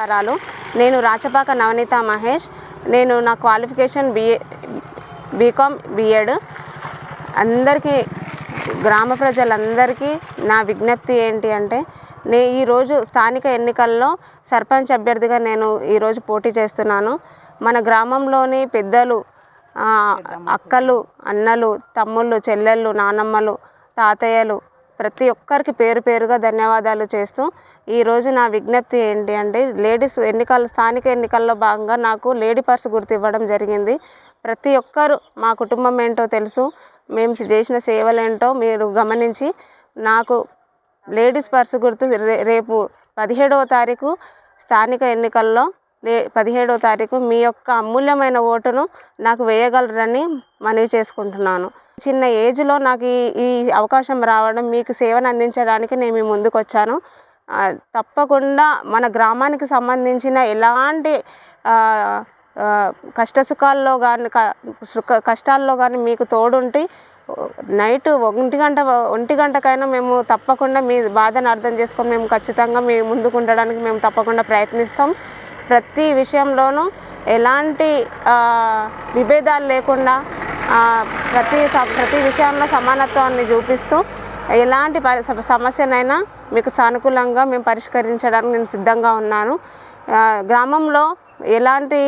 నమస్కారాలు. నేను రాచపాక నవనీత మహేష్. నేను నా క్వాలిఫికేషన్ బిఏ బీకామ్ బిఎడ్. అందరికీ గ్రామ ప్రజలందరికీ నా విజ్ఞప్తి ఏంటి అంటే నే ఈరోజు స్థానిక ఎన్నికల్లో సర్పంచ్ అభ్యర్థిగా నేను ఈరోజు పోటీ చేస్తున్నాను. మన గ్రామంలోని పెద్దలు అక్కలు అన్నలు తమ్ముళ్ళు చెల్లెళ్ళు నానమ్మలు తాతయ్యలు ప్రతి ఒక్కరికి పేరు పేరుగా ధన్యవాదాలు చేస్తూ ఈరోజు నా విజ్ఞప్తి ఏంటి అంటే లేడీస్ ఎన్నికల స్థానిక ఎన్నికల్లో భాగంగా నాకు లేడీ పర్స్ గుర్తు ఇవ్వడం జరిగింది. ప్రతి ఒక్కరు మా కుటుంబం ఏంటో తెలుసు. మేము చేసిన సేవలేంటో మీరు గమనించి నాకు లేడీస్ పర్స్ గుర్తు రే- రేపు పదిహేడవ తారీఖు స్థానిక ఎన్నికల్లో లే పదిహేడో తారీఖు మీ యొక్క అమూల్యమైన ఓటును నాకు వేయగలరని మనవి చేసుకుంటున్నాను. చిన్న ఏజ్లో నాకు ఈ ఈ అవకాశం రావడం మీకు సేవను అందించడానికి నేను మీ ముందుకు వచ్చాను. తప్పకుండా మన గ్రామానికి సంబంధించిన ఎలాంటి కష్టసుఖాల్లో కానీ కష్టాల్లో కానీ మీకు తోడుంటే నైట్ ఒంటి గంట ఒంటి గంటకైనా మేము తప్పకుండా మీ బాధను అర్థం చేసుకొని మేము ఖచ్చితంగా మీ ముందుకు ఉండడానికి మేము తప్పకుండా ప్రయత్నిస్తాం. ప్రతి విషయంలోనూ ఎలాంటి విభేదాలు లేకుండా ప్రతి ప్రతి విషయంలో సమానత్వాన్ని చూపిస్తూ ఎలాంటి పరి సమస్యనైనా మీకు సానుకూలంగా మేము పరిష్కరించడానికి నేను సిద్ధంగా ఉన్నాను. గ్రామంలో ఎలాంటి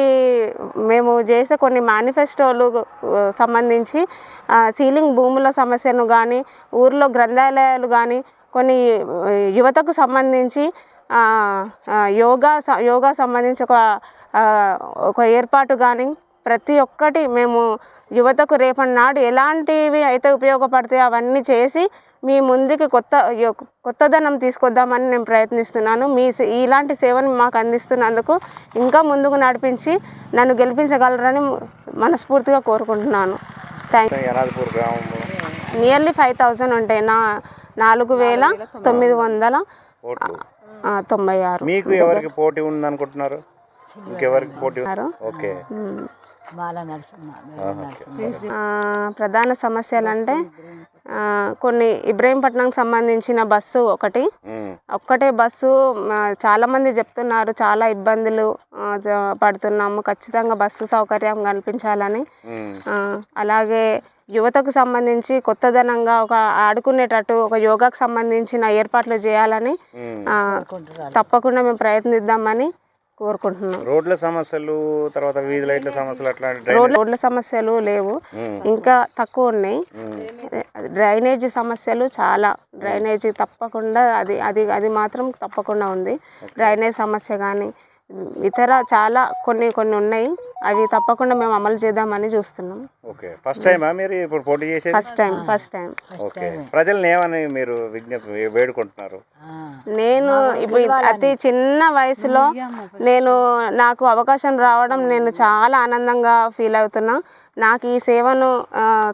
మేము చేసే కొన్ని మేనిఫెస్టోలు సంబంధించి సీలింగ్ భూముల సమస్యను కానీ ఊర్లో గ్రంథాలయాలు కానీ కొన్ని యువతకు సంబంధించి యోగా యోగా సంబంధించి ఒక ఒక ఏర్పాటు కానీ ప్రతి ఒక్కటి మేము యువతకు రేపటి నాడు ఎలాంటివి అయితే ఉపయోగపడతాయో అవన్నీ చేసి మీ ముందుకి కొత్త యొ- కొత్తదనం తీసుకొద్దామని నేను ప్రయత్నిస్తున్నాను. మీ సే- ఇలాంటి సేవను మాకు అందిస్తున్నందుకు ఇంకా ముందుకు నడిపించి నన్ను గెలిపించగలరని మనస్ఫూర్తిగా కోరుకుంటున్నాను. థ్యాంక్ గ్రామంలో. నియర్లీ ఫైవ్ థౌజండ్ ఉంటాయి. నా నాలుగు వేల తొమ్మిది వందల తొంభై ఆరు. మీకు ఎవరికి పోటీ ఉంది అనుకుంటున్నారు ఇంకెవరికి పోటీ ఉన్నారు. ఓకే. ప్రధాన సమస్యలు అంటే ఆ, కొన్ని ఇబ్రహీంపట్నంకి సంబంధించిన బస్సు ఒకటి. ఒక్కటే బస్సు చాలామంది చెప్తున్నారు చాలా ఇబ్బందులు. పడుతున్నాము. ఖచ్చితంగా బస్సు సౌకర్యం కల్పించాలని. అలాగే యువతకు సంబంధించి కొత్తదనంగా ఒక ఆడుకునేటట్టు ఒక యోగాకు సంబంధించిన ఏర్పాట్లు చేయాలని తప్పకుండా మేము ప్రయత్నిద్దామని కోరుకుంటున్నాం. రోడ్ల సమస్యలు తర్వాత వీధి లైట్ల సమస్యలు అట్లాంటి రోడ్ల సమస్యలు లేవు. ఇంకా తక్కువ ఉన్నాయి. డ్రైనేజీ సమస్యలు చాలా. డ్రైనేజీ తప్పకుండా అది అది అది మాత్రం తప్పకుండా ఉంది. డ్రైనేజ్ సమస్య కానీ ఇతర చాలా కొన్ని కొన్ని ఉన్నాయి. అవి తప్పకుండా మేము అమలు చేద్దామని చూస్తున్నాం. ఓకే. ఫస్ట్ టైమా మీరు ఇప్పుడు పోటీ చేసేది? First time first time. Okay. ప్రజల్ని ఏమని మీరు విజ్ఞప్తి వేడుకుంటున్నారు? నేను ఇప్పుడు అతి చిన్న వయసులో నేను నాకు అవకాశం రావడం నేను చాలా ఆనందంగా ఫీల్ అవుతున్నా. నాకు ఈ సేవను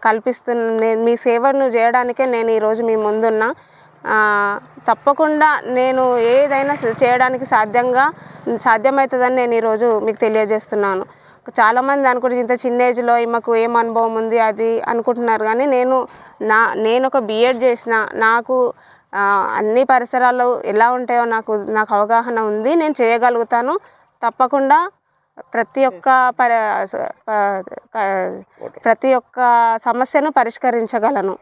కల్పిస్తున్న నేను మీ సేవను చేయడానికే నేను ఈరోజు మీ ముందున్నా. తప్పకుండా నేను ఏదైనా చేయడానికి సాధ్యంగా సాధ్యమవుతుందని నేను ఈరోజు మీకు తెలియజేస్తున్నాను. చాలామంది అనుకుంటే ఇంత చిన్న ఏజ్లో ఈమెకు ఏం అనుభవం ఉంది అది అనుకుంటున్నారు. కానీ నేను నా నేను ఒక బిఎడ్ చేసిన నాకు అన్ని పరిసరాలు ఎలా ఉంటాయో నాకు నాకు అవగాహన ఉంది. నేను చేయగలుగుతాను. తప్పకుండా ప్రతి ఒక్క పరి ప- ప్రతి ఒక్క సమస్యను పరిష్కరించగలను.